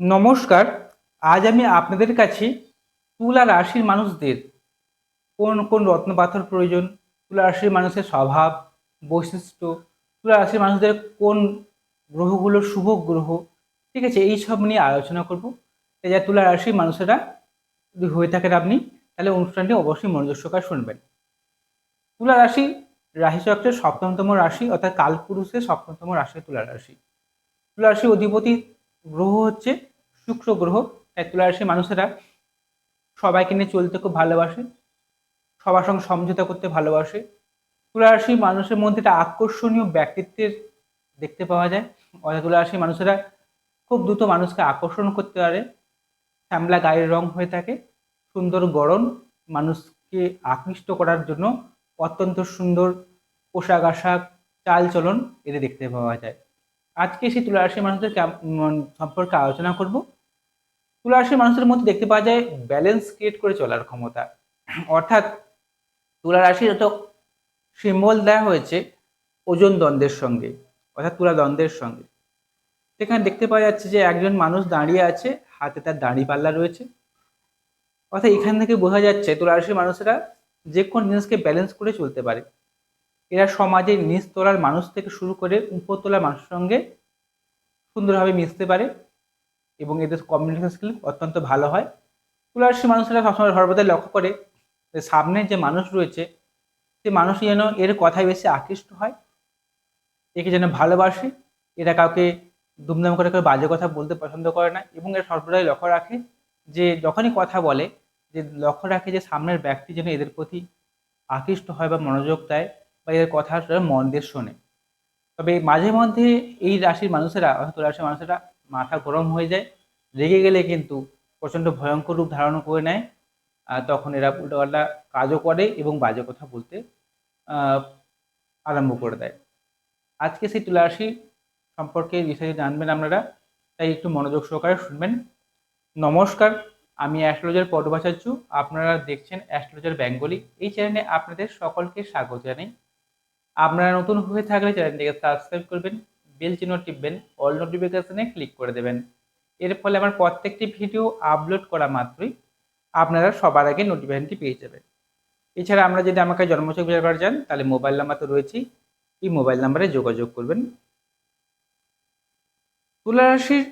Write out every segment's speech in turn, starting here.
নমস্কার, আজ আমি আপনাদের কাছে তুলা রাশির মানুষদের কোন কোন রত্ন পাথর প্রয়োজন, তুলা রাশির মানুষের স্বভাব, বৈশিষ্ট্য, তুলা রাশির মানুষদের কোন গ্রহগুলো শুভ গ্রহ, ঠিক আছে, এই সব নিয়ে আলোচনা করব। যা তুলা রাশির মানুষেরা যদি হয়ে থাকেন আপনি, তাহলে অনুষ্ঠানটি অবশ্যই মনোযোগ শুনবেন। তুলা রাশি, রাশিচক্রের সপ্তমতম রাশি, অর্থাৎ কালপুরুষের সপ্তমতম রাশি তুলা রাশি। তুলা রাশির অধিপতি গ্রহ হচ্ছে শুক্র গ্রহ তাই তুলা রাশির মানুষেরা সবাইকে নিয়ে চলতে খুব ভালোবাসে, সবার সঙ্গে সমঝোতা করতে ভালোবাসে। তুলা রাশির মানুষের মধ্যে একটা আকর্ষণীয় ব্যক্তিত্বের দেখতে পাওয়া যায়। অর্থাৎ তুলা রাশির মানুষেরা খুব দ্রুত মানুষকে আকর্ষণ করতে পারে। শ্যামলা গায়ের রং হয়ে থাকে, সুন্দর গড়ন, মানুষকে আকৃষ্ট করার জন্য অত্যন্ত সুন্দর পোশাক আশাক, চালচলন এদের দেখতে পাওয়া যায়। আজকে সেই তুলা রাশির মানুষদের সম্পর্কে আলোচনা করব। তুলা রাশির মানুষের মধ্যে দেখতে পাওয়া যায় ব্যালেন্স ক্রিয়েট করে চলার ক্ষমতা। অর্থাৎ তুলা রাশির তো সিম্বল দেওয়া হয়েছে ওজন দ্বন্দ্বের সঙ্গে অর্থাৎ তুলা দ্বন্দ্বের সঙ্গে। সেখানে দেখতে পাওয়া যাচ্ছে যে একজন মানুষ দাঁড়িয়ে আছে হাতে তার দাড়ি পাল্লা রয়েছে। অর্থাৎ এখান থেকে বোঝা যাচ্ছে তুলা রাশির মানুষেরা যে কোনো জিনিসকে ব্যালেন্স করে চলতে পারে। এরা সমাজে নিচ তলার মানুষ থেকে শুরু করে উপরতলার মানুষের সঙ্গে সুন্দরভাবে মিশতে পারে। এবং এদের কমিউনিকেশন স্কিল অত্যন্ত ভালো হয়। তুলারাশি মানুষেরা সবসময় সর্বদাই লক্ষ্য করে যে সামনে যে মানুষ রয়েছে, সে মানুষ যেন এর কথায় বেশি আকৃষ্ট হয়, একে যেন ভালোবাসে, এরা কাউকে দুমদাম করে কেউ বাজে কথা বলতে পছন্দ করে না এবং এরা সর্বদাই লক্ষ্য রাখে যে যখনই কথা বলে, যে লক্ষ্য রাখে যে সামনের ব্যক্তি যেন এদের প্রতি আকৃষ্ট হয় বা মনোযোগ দেয় বা এদের কথা মন দিয়ে শোনে। তবে মাঝে মধ্যে এই রাশির মানুষেরা অর্থাৎ রাশির মানুষেরা মাথা গরম হয়ে যায়, রেগে গেলে কিন্তু প্রচণ্ড ভয়ঙ্কর রূপ ধারণ করে নেয় তখন এরা উল্টোপাল্টা কাজও করে এবং বাজে কথা বলতে আরম্ভ করে দেয়। আজকে সেই তুলা রাশি সম্পর্কে বিষয়ে জানবেন আপনারা, তাই একটু মনোযোগ সহকারে শুনবেন। নমস্কার, আমি অ্যাস্ট্রোলজার পটভাচার্য, আপনারা দেখছেন অ্যাস্ট্রোলজার বেঙ্গলি, এই চ্যানেলে আপনাদের সকলকে স্বাগত জানাই। আপনারা নতুন হয়ে থাকলে চ্যানেলটিকে সাবস্ক্রাইব করবেন বেল চিহ্ন টিপবেন অল নোটিফিকেশনে ক্লিক করে দেবেন। এর ফলে আমার প্রত্যেকটি ভিডিও আপলোড করা মাত্রই আপনারা সবার আগে নোটিফিকেশনটি পেয়ে যাবেন। এছাড়া আমরা যদি আমাকে জন্মছক বিচার করা যান তাহলে মোবাইল নাম্বার তো রয়েছেই এই মোবাইল নাম্বারে যোগাযোগ করবেন। তুলা রাশির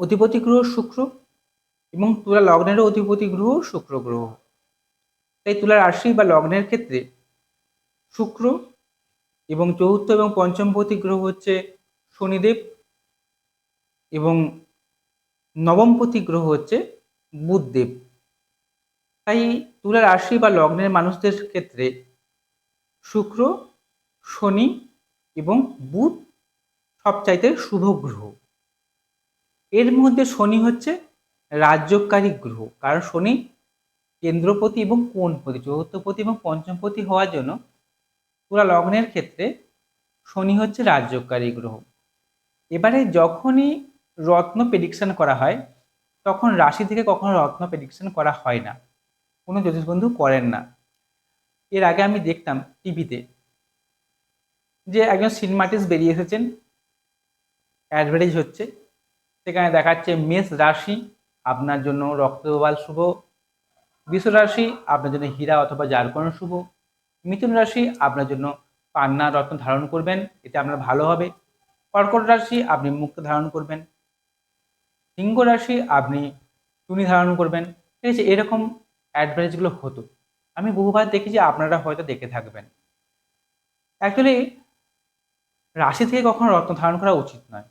অধিপতি গ্রহ শুক্র এবং তুলা লগ্নেরও অধিপতি গ্রহ শুক্র গ্রহ। তাই তুলা রাশি বা লগ্নের ক্ষেত্রে শুক্র এবং চতুর্থ এবং পঞ্চমপতি গ্রহ হচ্ছে শনিদেব এবং নবমপতি গ্রহ হচ্ছে বুধদেব। তাই তুলা রাশি বা লগ্নের মানুষদের ক্ষেত্রে শুক্র, শনি এবং বুধ সবচাইতে শুভ গ্রহ। এর মধ্যে শনি হচ্ছে রাজ্যকারী গ্রহ, কারণ শনি কেন্দ্রপতি এবং কোণপতি চতুর্থপতি এবং পঞ্চমপতি হওয়ার জন্য পুরা লগ্নের ক্ষেত্রে শনি হচ্ছে রাজ্যকারী গ্রহ। এবারে যখনই রত্ন প্রেডিকশন করা হয়, তখন রাশি থেকে কখনো রত্ন প্রেডিকশন করা হয় না। কোনো জ্যোতিষ বন্ধু করেন না। এর আগে আমি দেখতাম টিভিতে যে একজন সিনেমাটিস্ট বেরিয়ে এসেছেন অ্যাডভার্টাইজ হচ্ছে। সেখানে দেখাচ্ছে মেষ রাশি, আপনার জন্য রক্তবাল শুভ। বৃষ রাশি, আপনার জন্য হীরা অথবা জারকন শুভ। মিথুন রাশি আপনার জন্য পান্না রত্ন ধারণ করবেন, এতে আপনার ভালো হবে। কর্কট রাশি আপনি মুক্ত ধারণ করবেন। সিংহ রাশি আপনি টুনি ধারণ করবেন। ঠিক আছে, এরকম অ্যাডভার্টাইজগুলো হতো। আমি বহুবার দেখেছি, আপনারা হয়তো দেখে থাকবেন। অ্যাকচুয়ালি রাশি থেকে কখনো রত্ন ধারণ করা উচিত নয়।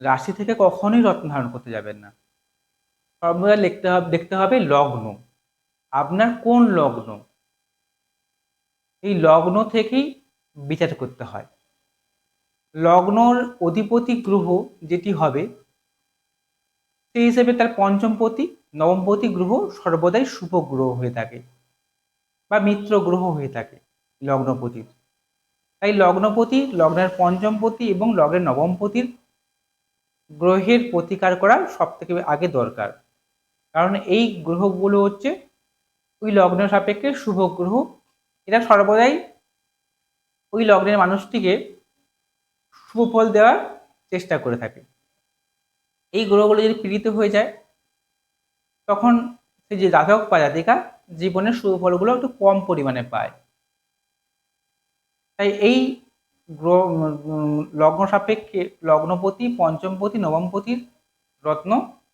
রাশি থেকে কখনোই রত্ন ধারণ করতে যাবেন না। সর্বদা লিখতে হবে, দেখতে হবে লগ্ন। আপনার কোন লগ্ন? এই লগ্ন থেকেই বিচার করতে হয়। লগ্নর অধিপতি গ্রহ যেটি হবে, সেই হিসেবে তার পঞ্চমপতি নবমপতি গ্রহ সর্বদাই শুভ গ্রহ হয়ে থাকে বা মিত্র গ্রহ হয়ে থাকে লগ্নপতির তাই লগ্নপতি লগ্নের পঞ্চমপতি এবং লগ্নের নবমপতির গ্রহের প্রতিকার করা সব থেকে আগে দরকার। কারণ এই গ্রহগুলো হচ্ছে ওই লগ্ন সাপেক্ষে শুভ গ্রহ এরা সর্বদাই ওই লগ্নের মানুষটিকে শুভ ফল দেওয়ার চেষ্টা করে থাকে। এই গ্রহগুলো যদি পীড়িত হয়ে যায়, তখন সেই যে জাতক বা জাতিকা জীবনের সুফলগুলো একটু কম পরিমাণে পায়। তাই এই গ্রহ লগ্ন সাপেক্ষে লগ্নপতি, পঞ্চমপতি, নবমপতির রত্ন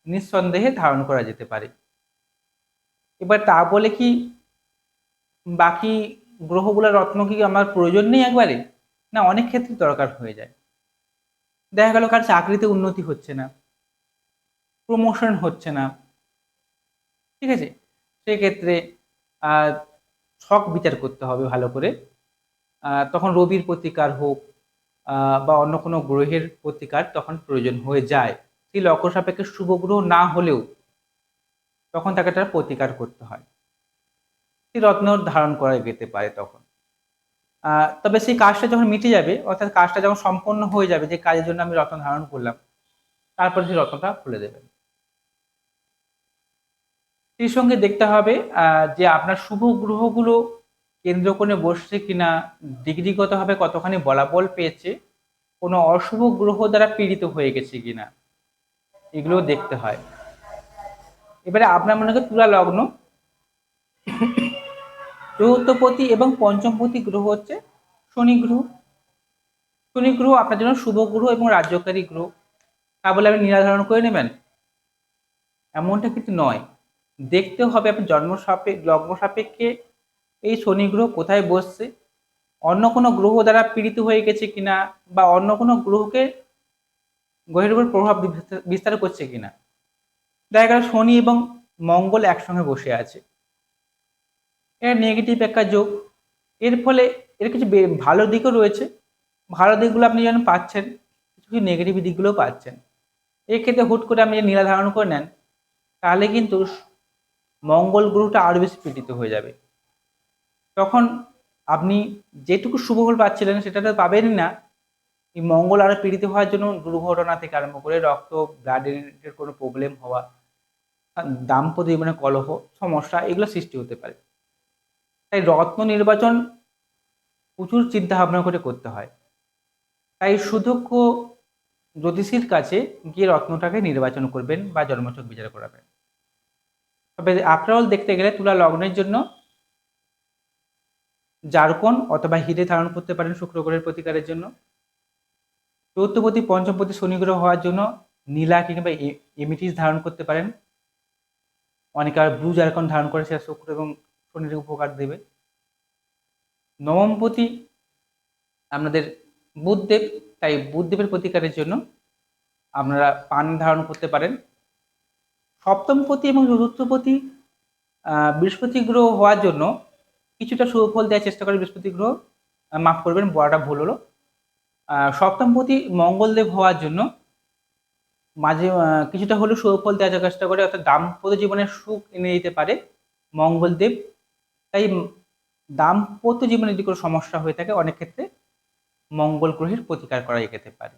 নিঃসন্দেহে ধারণ করা যেতে পারে। এবার তা বলে কি বাকি গ্রহগুলোর রত্ন কি আমার প্রয়োজন নেই একবারে? না, অনেক ক্ষেত্রে দরকার হয়ে যায়। দেখা গেল কার চাকরিতে উন্নতি হচ্ছে না। প্রমোশন হচ্ছে না। ঠিক আছে? সেক্ষেত্রে ছক বিচার করতে হবে ভালো করে। তখন রবির প্রতিকার হোক বা অন্য কোনো গ্রহের প্রতিকার তখন প্রয়োজন হয়ে যায়। সেই লক্ষ্য সাপেক্ষে শুভ না হলেও তখন তাকে তার প্রতিকার করতে হয়। রত্ন ধারণ করা যেতে পারে তখন। তবে সেই কাজটা যখন মিটে যাবে, অর্থাৎ কাজটা যখন সম্পন্ন হয়ে যাবে, যে কাজের জন্য আমি রত্ন ধারণ করলাম, তারপরে সেই রত্নটা খুলে দেবেন। সেই সঙ্গে দেখতে হবে যে আপনার শুভ গ্রহগুলো কেন্দ্র করে বসছে কিনা, ডিগ্রিগতভাবে কতখানি বলাবল পেয়েছে, কোনো অশুভ গ্রহ দ্বারা পীড়িত হয়ে গেছে কিনা এগুলো দেখতে হয়। এবারে আপনার মনে করেন তুলা লগ্ন চতুর্থপতি এবং পঞ্চমপতি গ্রহ হচ্ছে শনি গ্রহ। শনি গ্রহ আপনার জন্য শুভ গ্রহ এবং রাজ্যকারী গ্রহ। তা বলে আপনি নিরাধারণ করে নেবেন। এমনটা কিন্তু নয়। দেখতে হবে আপনি জন্ম সাপেক্ষ লগ্ন সাপেক্ষে এই শনি গ্রহ কোথায় বসছে। অন্য কোনো গ্রহ দ্বারা পীড়িত হয়ে গেছে কিনা বা অন্য কোনো গ্রহকে গ্রহের উপর প্রভাব বিস্তার- করছে কিনা। দেখা গেল শনি এবং মঙ্গল একসঙ্গে বসে আছে। এর নেগেটিভ একটা যোগ। এর ফলে এর কিছু ভালো দিকও রয়েছে। ভালো দিকগুলো আপনি যেন পাচ্ছেন, কিছু কিছু নেগেটিভ দিকগুলোও পাচ্ছেন। এক্ষেত্রে হুট করে আপনি যদি নীলা ধারণ করে নেন, তাহলে কিন্তু মঙ্গল গ্রহটা আরও বেশি পীড়িত হয়ে যাবে। তখন আপনি যেটুকু শুভফল পাচ্ছিলেন, সেটা তো পাবেনই না। এই মঙ্গল আরও পীড়িত হওয়ার জন্য দুর্ঘটনা থেকে আরম্ভ করে রক্ত ব্লাডের কোনো প্রবলেম হওয়া, দাম্পত্য জীবনে কলহ, সমস্যা, এগুলো সৃষ্টি হতে পারে। তাই রত্ন নির্বাচন প্রচুর চিন্তা ভাবনা করে করতে হয়। তাই সুদক্ষ জ্যোতিষীর কাছে গিয়ে রত্নটাকে নির্বাচন করবেন বা জন্মচক বিচার করাবেন। তবে আফটারঅল দেখতে গেলে তুলা লগ্নের জন্য জারকন অথবা হিরে ধারণ করতে পারেন শুক্র গ্রহের প্রতিকারের জন্য। চৌথপতি পঞ্চমপতি, শনি গ্রহ হওয়ার জন্য নীলা কিংবা এমিটিস ধারণ করতে পারেন। অনেকে আর ব্লু জারকন ধারণ করে সেটা শুক্র এবং শনির উপকার দেবে। নবমপতি আপনাদের বুধদেব তাই বুধদেবের প্রতিকারের জন্য আপনারা পান ধারণ করতে পারেন। সপ্তমপতি এবং চতুর্থপতি বৃহস্পতি গ্রহ হওয়ার জন্য কিছুটা সুফল দেওয়ার চেষ্টা করে বৃহস্পতি গ্রহ। মাফ করবেন, বড়টা ভুল হলো। সপ্তমপতি মঙ্গলদেব হওয়ার জন্য মাঝে কিছুটা হলেও সুফল দেওয়ার চেষ্টা করে, অর্থাৎ দাম্পত্য জীবনের সুখ এনে দিতে পারে মঙ্গলদেব। তাই দাম্পত্য জীবনে যদি কোনো সমস্যা হয়ে থাকে, অনেক ক্ষেত্রে মঙ্গল গ্রহের প্রতিকার করা যেতে পারে।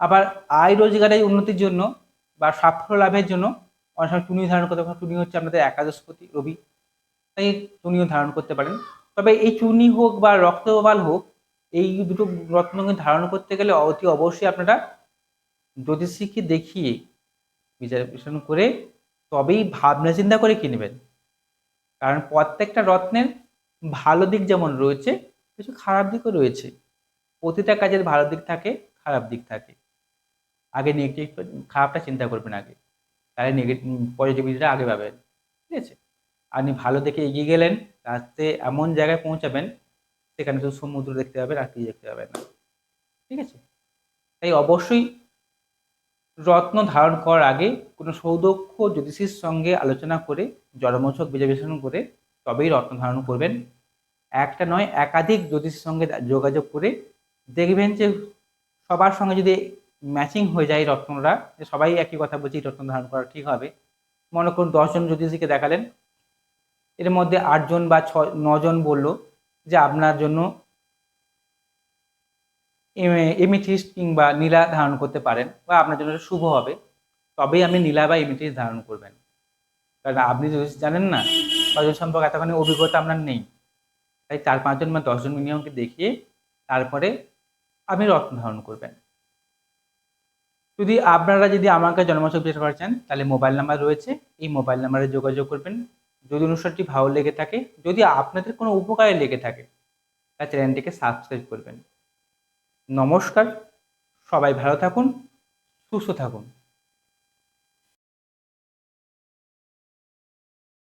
আবার আয় রোজগারের উন্নতির জন্য বা সাফল্য লাভের জন্য, অনেক সময় টুনি ধারণ করতে পারেন। টুনি হচ্ছে আমাদের একাদশপতি, রবি। তাই টুনিও ধারণ করতে পারেন। তবে এই চুনি হোক বা রক্তবাল হোক, এই দুটো রত্নকে ধারণ করতে গেলে অতি অবশ্যই আপনারা জ্যোতিষীকে দেখিয়ে বিচার বিশ্লেষণ করে তবেই ভাবনা চিন্তা করে কিনবেন। কারণ প্রত্যেকটা রত্নের ভালো দিক যেমন রয়েছে, কিছু খারাপ দিকও রয়েছে। প্রতিটা কাজের ভালো দিক থাকে, খারাপ দিক থাকে। আগে নেগেটিভ খারাপটা চিন্তা করবেন আগে। তাহলে নেগেটিভ পজিটিভিটিটা আগে পাবেন। ঠিক আছে? আপনি ভালো দেখে এগিয়ে গেলেন, রাস্তে এমন জায়গায় পৌঁছাবেন, সেখানে শুধু সমুদ্র দেখতে পাবেন আর কিছু দেখতে পাবেন না। ঠিক আছে? তাই অবশ্যই রত্ন ধারণ করার আগে কোনো সৌদক্ষ জ্যোতিষীর সঙ্গে আলোচনা করে জলমোচক বিশ্লেষণ করে তবেই রত্ন ধারণ করবেন। একটা নয়, একাধিক জ্যোতিষীর সঙ্গে যোগাযোগ করে দেখবেন যে সবার সঙ্গে যদি ম্যাচিং হয়ে যায় রত্নরা, যে সবাই একই কথা বলছে রত্ন ধারণ করা ঠিক হবে। মনে করুন দশজন জ্যোতিষীকে দেখালেন। এর মধ্যে আটজন বা ছ, নজন বলল যে আপনার জন্য এমিথিস্ট কিংবা নীলা ধারণ করতে পারেন বা আপনার জন্য শুভ হবে। তবেই আপনি নীলা বা এমিথিস্ট ধারণ করবেন। কারণ আপনি যদি জানেন না যদি সম্পর্কে এতখানি অভিজ্ঞতা আপনার নেই, তাই চার পাঁচজন বা দশজন মিনিমামকে দেখিয়ে তারপরে আপনি রত্ন ধারণ করবেন। যদি আপনারা যদি আমাকে জন্মাষ্টমী পেতে পারছেন তাহলে মোবাইল নাম্বার রয়েছে। এই মোবাইল নাম্বারে যোগাযোগ করবেন। যদি অনুষ্ঠানটি ভালো লেগে থাকে, যদি আপনাদের কোনো উপকারে লেগে থাকে তার চ্যানেলটিকে সাবস্ক্রাইব করবেন। নমস্কার সবাই ভালো থাকুন সুস্থ থাকুন।